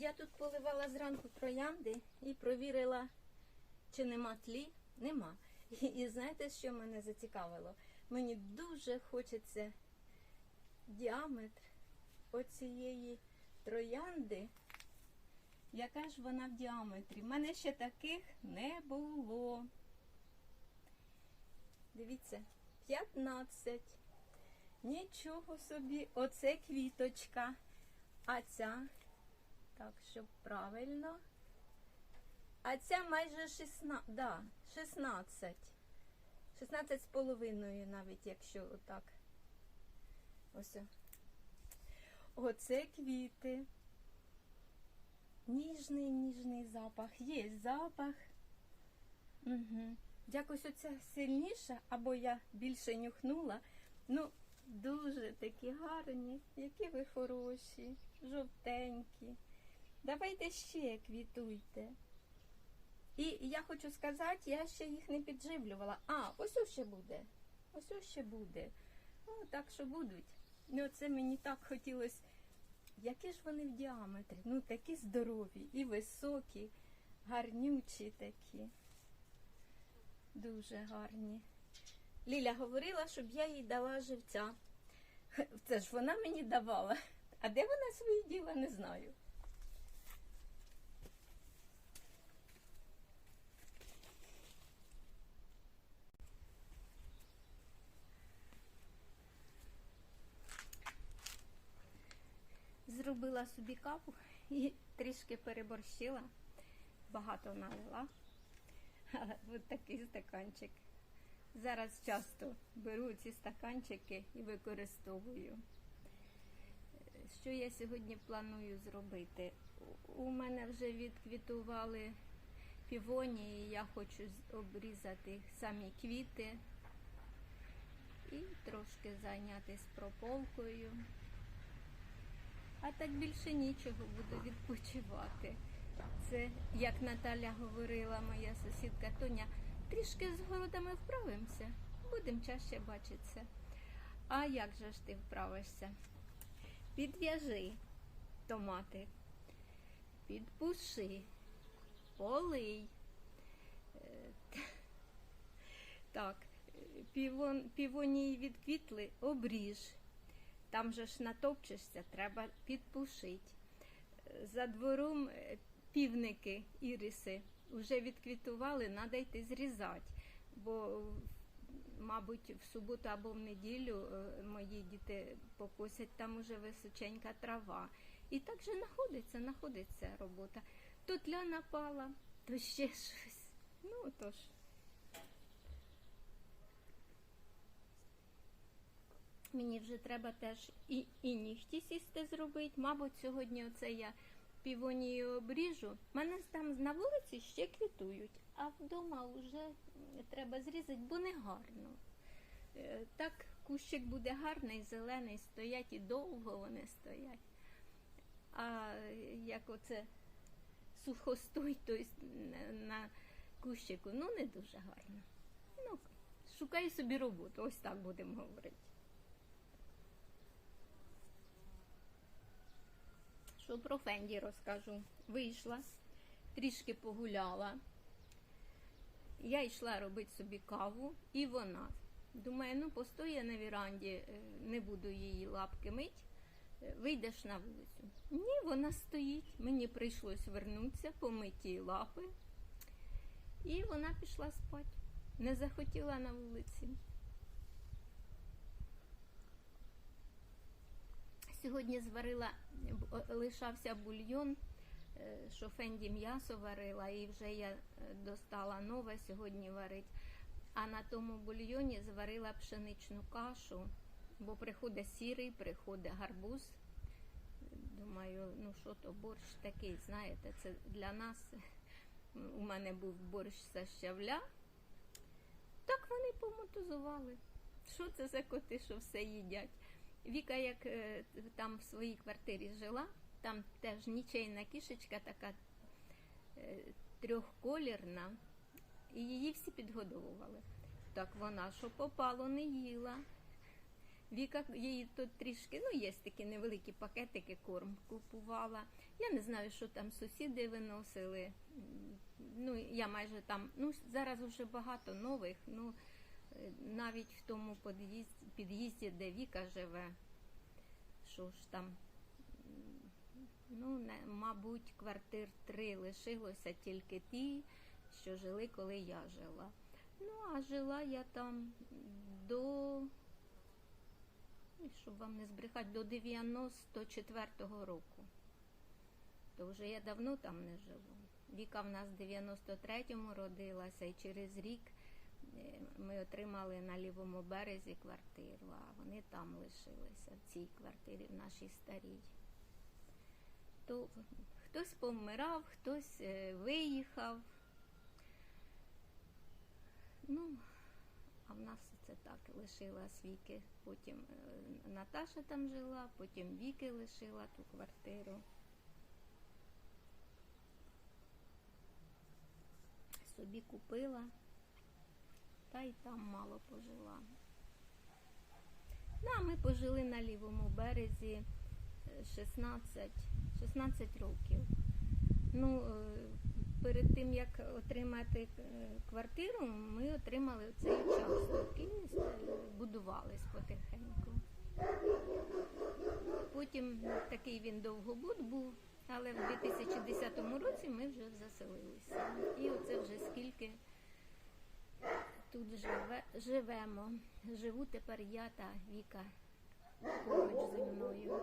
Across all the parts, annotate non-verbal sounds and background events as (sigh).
Я тут поливала зранку троянди і провірила, чи нема тлі. Нема. І, і знаєте, що мене зацікавило? Мені дуже хочеться діаметр оцієї троянди. Яка ж вона в діаметрі? У мене ще таких не було. Дивіться, 15. Нічого собі, оце квіточка. А ця, так, щоб правильно. А ця майже 16, да, 16. 16 з половиною навіть, якщо отак. Ось. Оце квіти. Ніжний, ніжний запах. Є запах. Угу. Якось оця сильніша, або я більше нюхнула. Ну, дуже такі гарні, які ви хороші, жовтенькі. Давайте ще квітуйте. І я хочу сказати, я ще їх не підживлювала. А, ось ще буде. Ось ще буде. Ну, так що будуть. Ну, це мені так хотілося. Які ж вони в діаметрі? Ну, такі здорові і високі, гарнючі такі. Дуже гарні. Ліля говорила, щоб я їй дала живця. Це ж вона мені давала. А де вона свої діла, не знаю. Зробила собі каву і трішки переборщила. Багато налила. Але от такий стаканчик. Зараз часто беру ці стаканчики і використовую. Що я сьогодні планую зробити? У мене вже відквітували півонії, я хочу обрізати самі квіти і трошки зайнятися прополкою. А так більше нічого, буду відпочивати. Це, як Наталя говорила, моя сусідка Тоня, трішки з городами вправимося, будемо чаще бачитися. А як же ж ти вправишся? Підв'яжи томати, підпуши, полий. Е, (laughs) Так, півон, півонії відквітли, обріж. Там же ж натопчешся, треба підпушити. За двором е, півники іриси вже відквітували, треба йти зрізати. Бо, мабуть, в суботу або в неділю е, мої діти покосять, там уже височенька трава. І так же знаходиться, знаходиться робота. То тля напала, то ще щось. Ну, то ж. Мені вже треба теж і, і нігті сісти зробити. Мабуть, сьогодні оце я півонію обріжу. Мене там на вулиці ще квітують, а вдома вже треба зрізати, бо не гарно. Е, Так кущик буде гарний, зелений, стоять і довго вони стоять. А як оце сухостой, то на- кущику, ну не дуже гарно. Ну, шукай собі роботу, ось так будемо говорити. Що про Фенді розкажу. Вийшла, трішки погуляла. Я йшла робити собі каву, і вона. Думаю, ну постоя на віранді, е, не буду її лапки мить, е, вийдеш на вулицю. Ні, вона стоїть. Мені прийшлось вернутися, помити їй лапи. І вона пішла спати. Не захотіла на вулиці. Сьогодні зварила, лишався бульйон, е, що Фенді м'ясо варила, і вже я е, достала нове сьогодні варить. А на тому бульйоні зварила пшеничну кашу, бо приходить сірий, приходить гарбуз. Думаю, ну що то борщ такий, знаєте, це для нас. У мене був борщ за щавля. Так вони помотузували. Що це за коти, що все їдять? Віка, як е, там в своїй квартирі жила, там теж нічейна кішечка така е, трьохколірна, і її всі підгодовували. Так вона що попало, не їла. Віка її тут трішки, ну, є такі невеликі пакетики, корм купувала. Я не знаю, що там сусіди виносили. Ну, я майже там, ну, зараз вже багато нових, ну, навіть в тому під'їзді, під'їзді, де Віка живе, що ж там, ну, не, мабуть, квартир три лишилося тільки ті, що жили, коли я жила. Ну, а жила я там до, щоб вам не збрехати, до 94-го року. То вже я давно там не живу. Віка в нас в 93-му родилася, і через рік ми отримали на лівому березі квартиру, а вони там лишилися, в цій квартирі, в нашій старій. То хтось помирав, хтось е, виїхав. Ну, а в нас це так лишилась Віки. Потім е, Наташа там жила, потім Віки лишила ту квартиру. Собі купила, та й там мало пожила. Ну, а ми пожили на лівому березі е, 16, 16 років. Ну, е, перед тим як отримати е, квартиру, ми отримали цей участок і будувались потихеньку. Потім такий він довгобуд був, але в 2010 році ми вже заселилися. І оце вже скільки тут живе, живемо. Живу тепер я та Віка поруч зі мною.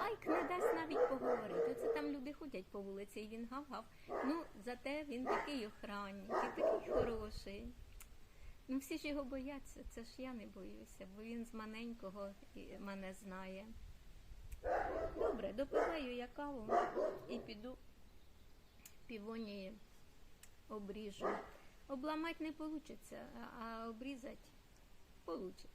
Айк не дасть навіть поговорити. Оце там люди ходять по вулиці, і він гав-гав. Ну, зате він такий охранник, і такий хороший. Ну, всі ж його бояться, це ж я не боюся, бо він з маленького мене знає. Добре, допиваю я каву і піду півонії обріжу. Обламати не вийде, а обрізати вийде.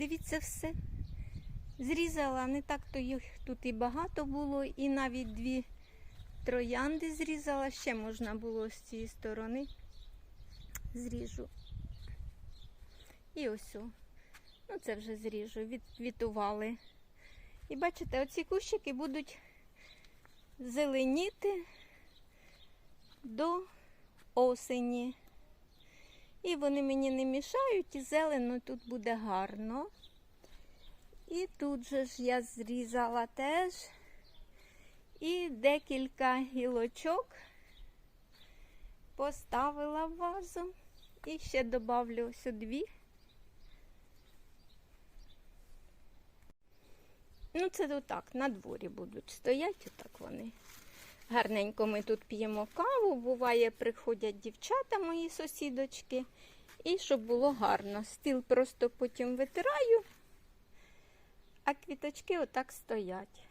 Дивіться все. Зрізала, не так то їх тут і багато було, і навіть дві троянди зрізала, ще можна було з цієї сторони. Зріжу. І ось. Ну, це вже зріжу, відвітували. І бачите, оці кущики будуть зеленіти до осені. І вони мені не мішають, і зелено тут буде гарно. І тут же ж я зрізала теж і декілька гілочок поставила в вазу. І ще добавлю ось дві. Ну, це то так, на дворі будуть стояти, отак вони. Гарненько ми тут п'ємо каву. Буває, приходять дівчата, мої сусідочки. І щоб було гарно. Стіл просто потім витираю, а квіточки отак стоять.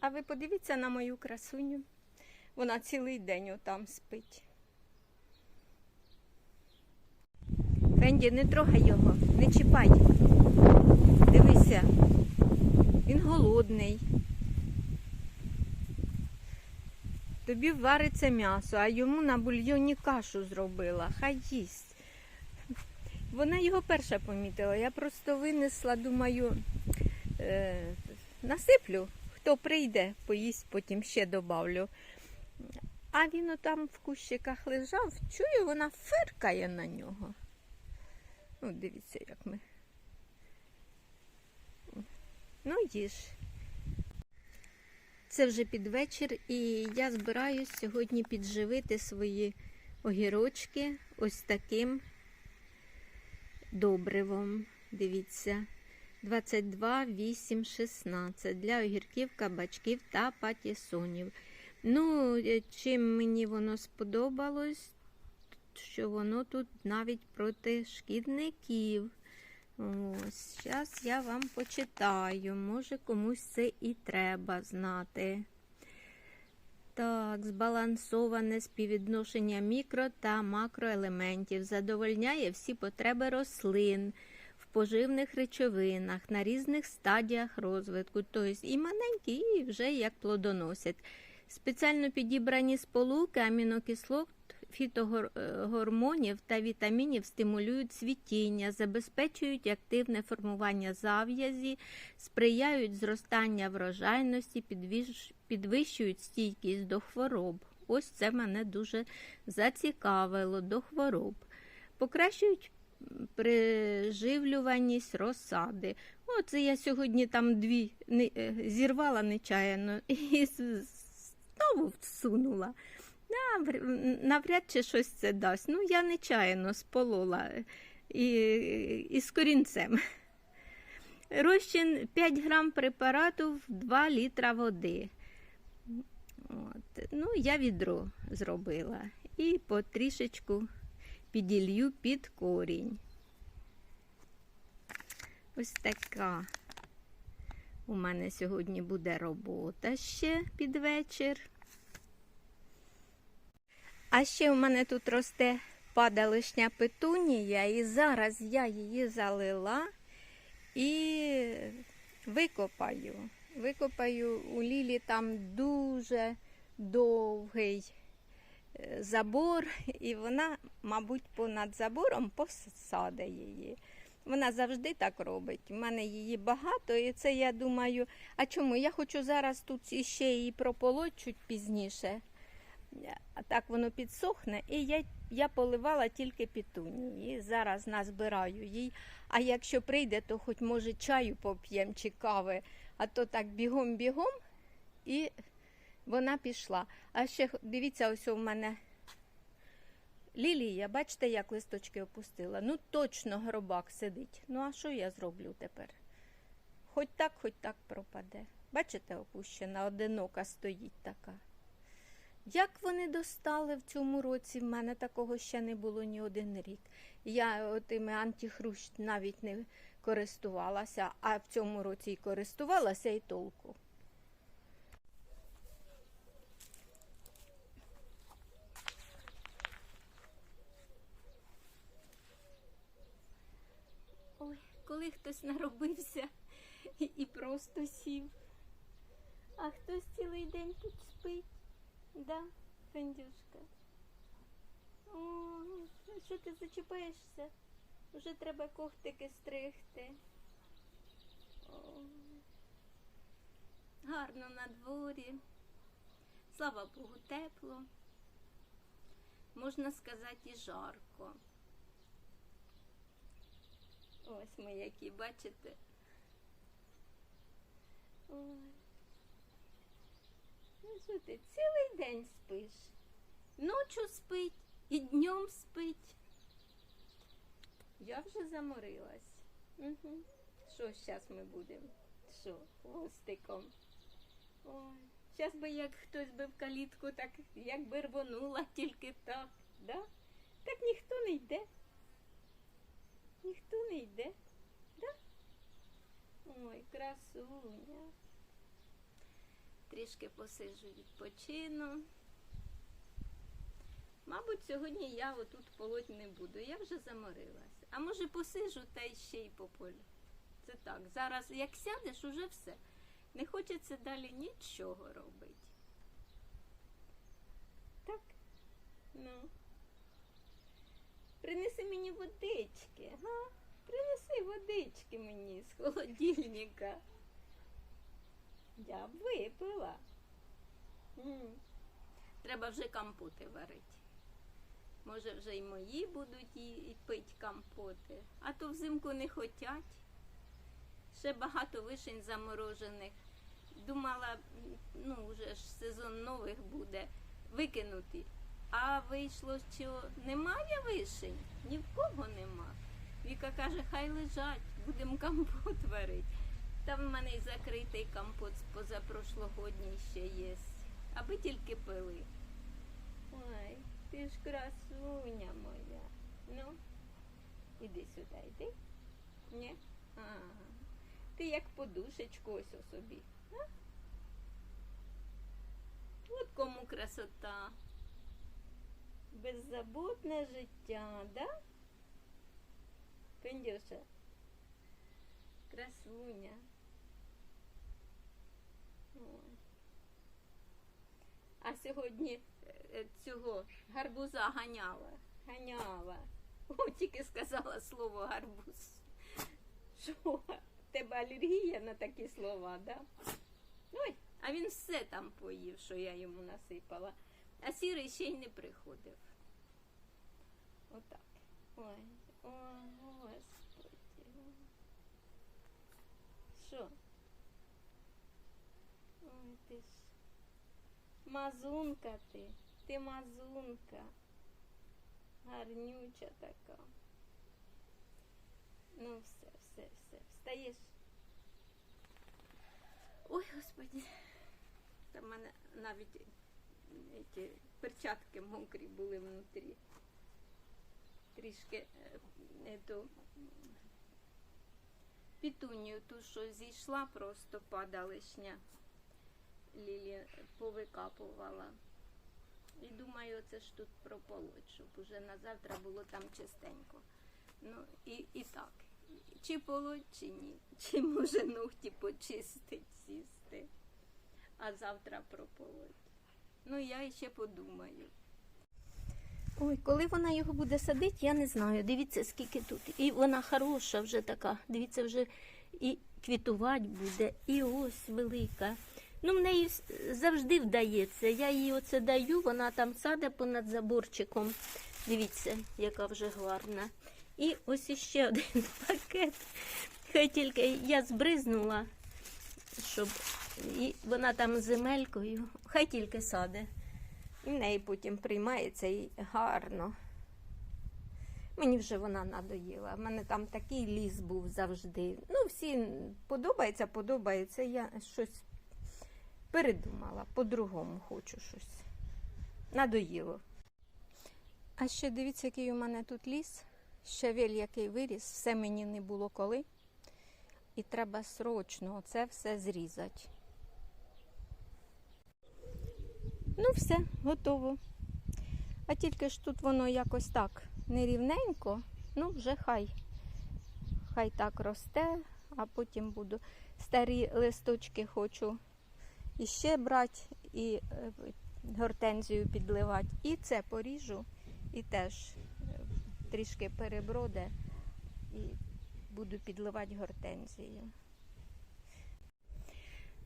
А ви подивіться на мою красуню. Вона цілий день отам спить. Фенді, не трогай його, не чіпай. Дивися, він голодний. Тобі вариться м'ясо, а йому на бульйоні кашу зробила. Хай їсть. Вона його перша помітила. Я просто винесла, думаю, е, насиплю. Хто прийде, поїсть, потім ще добавлю. А він отам в кущиках лежав, чую, вона фиркає на нього. Ну, дивіться, як ми. Ну, їж. Це вже під вечір, і я збираюсь сьогодні підживити свої огірочки ось таким добривом. Дивіться, 22, 8, 16 для огірків, кабачків та патісонів. Ну, е, чим мені воно сподобалось, що воно тут навіть проти шкідників. Ось, зараз я вам почитаю. Може, комусь це і треба знати. Так, збалансоване співвідношення мікро та макроелементів задовольняє всі потреби рослин в поживних речовинах на різних стадіях розвитку, тобто і маленькі, і вже як плодоносять. Спеціально підібрані сполуки амінокислот фітогормонів та вітамінів стимулюють цвітіння, забезпечують активне формування зав'язі, сприяють зростанню врожайності, підвищують стійкість до хвороб. Ось це мене дуже зацікавило до хвороб. Покращують приживлюваність розсади. Оце я сьогодні там дві е, зірвала нечаянно і знову всунула навряд чи щось це дасть. Ну, я нечаянно сполола і, і з корінцем. Розчин 5 грам препарату в 2 літра води. От. Ну, я відро зробила і потрішечку піділью під корінь. Ось така у мене сьогодні буде робота ще під вечір. А ще у мене тут росте падалишня петунія, і зараз я її залила і викопаю. Викопаю у Лілі там дуже довгий е, забор, і вона, мабуть, понад забором посаде її. Вона завжди так робить. У мене її багато, і це я думаю, а чому? Я хочу зараз тут іще її прополоть чуть пізніше а так воно підсохне, і я я поливала тільки пітунії. Зараз назбираю їй. А якщо прийде, то хоч може чаю поп'ємо чи кави, а то так бігом-бігом і вона пішла. А ще дивіться, ось у мене лілія, бачите, як листочки опустила. Ну, точно гробак сидить. Ну, а що я зроблю тепер? Хоч так, хоч так пропаде. Бачите, опущена, одинока стоїть така. Як вони достали в цьому році, в мене такого ще не було ні один рік. Я тими антихрущ навіть не користувалася, а в цьому році і користувалася і толку. Ой, коли хтось наробився і, просто сів. А хтось цілий день тут спить. Да, Фендюшка? О, що ти зачіпаєшся? Вже треба когтики стригти. О, гарно на дворі. Слава Богу, тепло. Можна сказати, і жарко. Ось ми які, бачите? Ой. Ну що ти цілий день спиш? Ночу спить і днем спить. Я вже заморилась. Угу. Що зараз ми будемо? Що, хвостиком? Ой, зараз би як хтось би в калітку, так як би рвонула тільки так, да? Так ніхто не йде. Ніхто не йде, да? Ой, красуня. Трішки посиджу, відпочину. Мабуть, сьогодні я отут полоть не буду. Я вже заморилась. А може посижу та ще й пополю. Це так. Зараз як сядеш, уже все. Не хочеться далі нічого робити. Так? Ну. Принеси мені водички, га? Принеси водички мені з холодильника. Я б випила. М. Треба вже компоти варити. Може, вже й мої будуть і, пить компоти. А то взимку не хотять. Ще багато вишень заморожених. Думала, ну вже ж сезон нових буде, викинути. А вийшло, що немає вишень, ні в кого нема. Віка каже, хай лежать, будемо компот варити. Там в мене й закритий компот позапрошлогодній ще є. Аби тільки пили. Ой, ти ж красуня моя. Ну, іди сюди, йди. Ні? Ага. Ти як подушечку ось у собі. А? От кому красота. Беззаботне життя, да? Пендюша. Красуня. А сьогодні е, цього гарбуза ганяла. Ганяла. О, тільки сказала слово гарбуз. Що? Тебе алергія на такі слова, да? Ой, а він все там поїв, що я йому насипала. А сірий ще й не приходив. Отак. Ой, ой, господи. Що? Ой, ти ж. Мазунка ти. Ти мазунка. Гарнюча така. Ну, все, все, все. Встаєш. Ой, господи. Та в мене навіть ці перчатки мокрі були внутрі. Трішки е, ету, пітунію ту, що зійшла, просто падалишня. Лілі повикапувала. І думаю, це ж тут прополоть, щоб уже на завтра було там чистенько. Ну і, і так. Чи полоть, чи ні. (laughs) Чи може ногті почистить, сісти, а завтра прополоть. Ну, я ще подумаю. Ой, коли вона його буде садити, я не знаю. Дивіться, скільки тут. І вона хороша вже така. Дивіться, вже і квітувати буде, і ось велика. Ну, в неї завжди вдається. Я їй оце даю, вона там саде понад заборчиком. Дивіться, яка вже гарна. І ось іще один (laughs) пакет. Хай тільки я збризнула, щоб і вона там земелькою, хай тільки саде. І в неї потім приймається і гарно. Мені вже вона надоїла. У мене там такий ліс був завжди. Ну, всі подобається, подобається. Я щось передумала, по-другому хочу щось. Надоїло. А ще дивіться, який у мене тут ліс. Щавель, який виріс, все мені не було коли. І треба срочно це все зрізати. Ну, все, готово. А тільки ж тут воно якось так нерівненько, ну вже хай. хай так росте, а потім буду старі листочки хочу іще брати і гортензію підливати. І це поріжу, і теж е, трішки переброде, і буду підливати гортензію.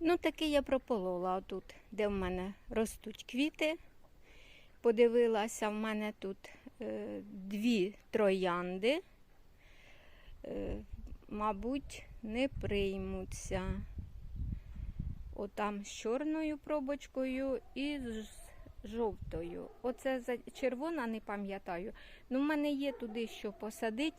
Ну, таки я прополола отут, де в мене ростуть квіти. Подивилася, в мене тут е, дві троянди. Е, мабуть, не приймуться. Отам з чорною пробочкою і з жовтою. Оце за червона, не пам'ятаю. Ну, в мене є туди що посадити.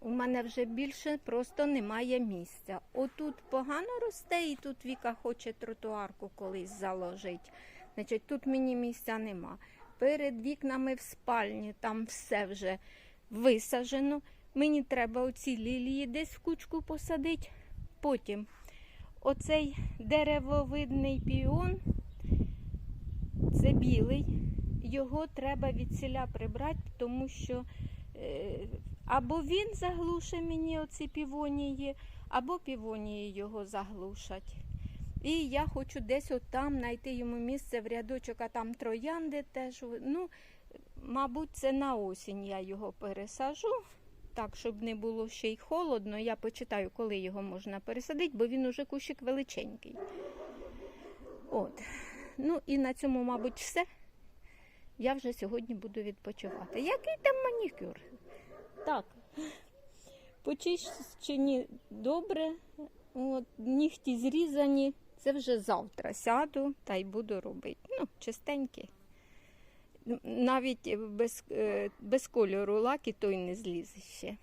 У мене вже більше просто немає місця. Отут погано росте, і тут Віка хоче тротуарку колись заложити. Значить, тут мені місця нема. Перед вікнами в спальні там все вже висаджено. Мені треба оці лілії десь в кучку посадити. Потім оцей деревовидний піон, це білий. Його треба від селя прибрати, тому що е, або він заглушить мені оці півонії, або півонії його заглушать. І я хочу десь отам знайти йому місце в рядочок, а там троянди теж. Ну, мабуть, це на осінь я його пересажу. Так, щоб не було ще й холодно. Я почитаю, коли його можна пересадити, бо він уже кущик величенький. От. Ну і на цьому, мабуть, все. Я вже сьогодні буду відпочивати. Який там манікюр? Так. Почищені добре, от, нігті зрізані. Це вже завтра сяду та й буду робити. Ну, чистенькі. Навіть без, е, без кольору лаки той не злізе ще.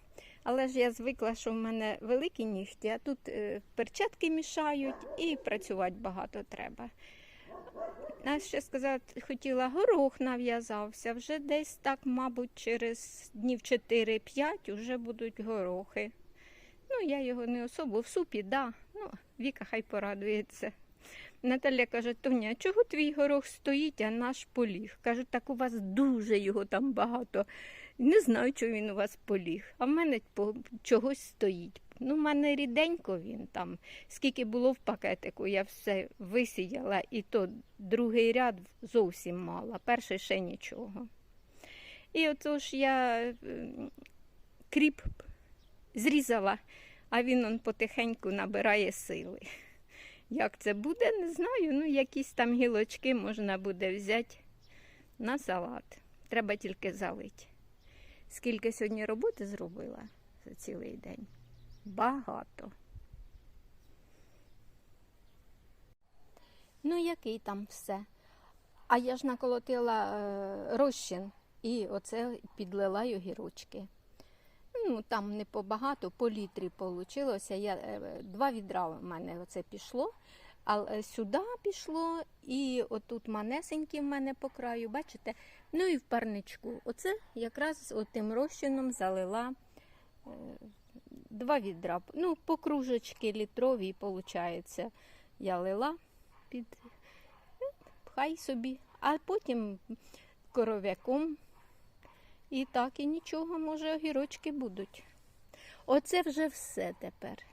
Але ж я звикла, що в мене великі нігті, а тут е, перчатки мішають і працювати багато треба. А ще сказати, хотіла, горох нав'язався. Вже десь так, мабуть, через днів 4-5 вже будуть горохи. Ну, я його не особо в супі, да. Ну, Віка хай порадується. Наталя каже, Тоня, чого твій горох стоїть, а наш поліг? Кажу, так у вас дуже його там багато. Не знаю, чого він у вас поліг. А в мене чогось стоїть. Ну, в мене ріденько він там. Скільки було в пакетику, я все висіяла, і то другий ряд зовсім мало, перший ще нічого. І отож я е, кріп зрізала, а він он потихеньку набирає сили. Як це буде, не знаю. Ну, якісь там гілочки можна буде взяти на салат. Треба тільки залити. Скільки сьогодні роботи зробила за цілий день? Багато. Ну, який там все. А я ж наколотила е, розчин і оце підлила й огірочки. Ну, там не побагато, по літрі вийшло. Я, е, два відра в мене оце пішло, а е, сюди пішло, і отут манесенькі в мене по краю, бачите? Ну і в парничку. Оце якраз отим розчином залила е, два відра. Ну, по кружечки літровій, виходить, я лила під ну, хай собі, а потім коров'яком. І так, і нічого, може, огірочки будуть. Оце вже все тепер.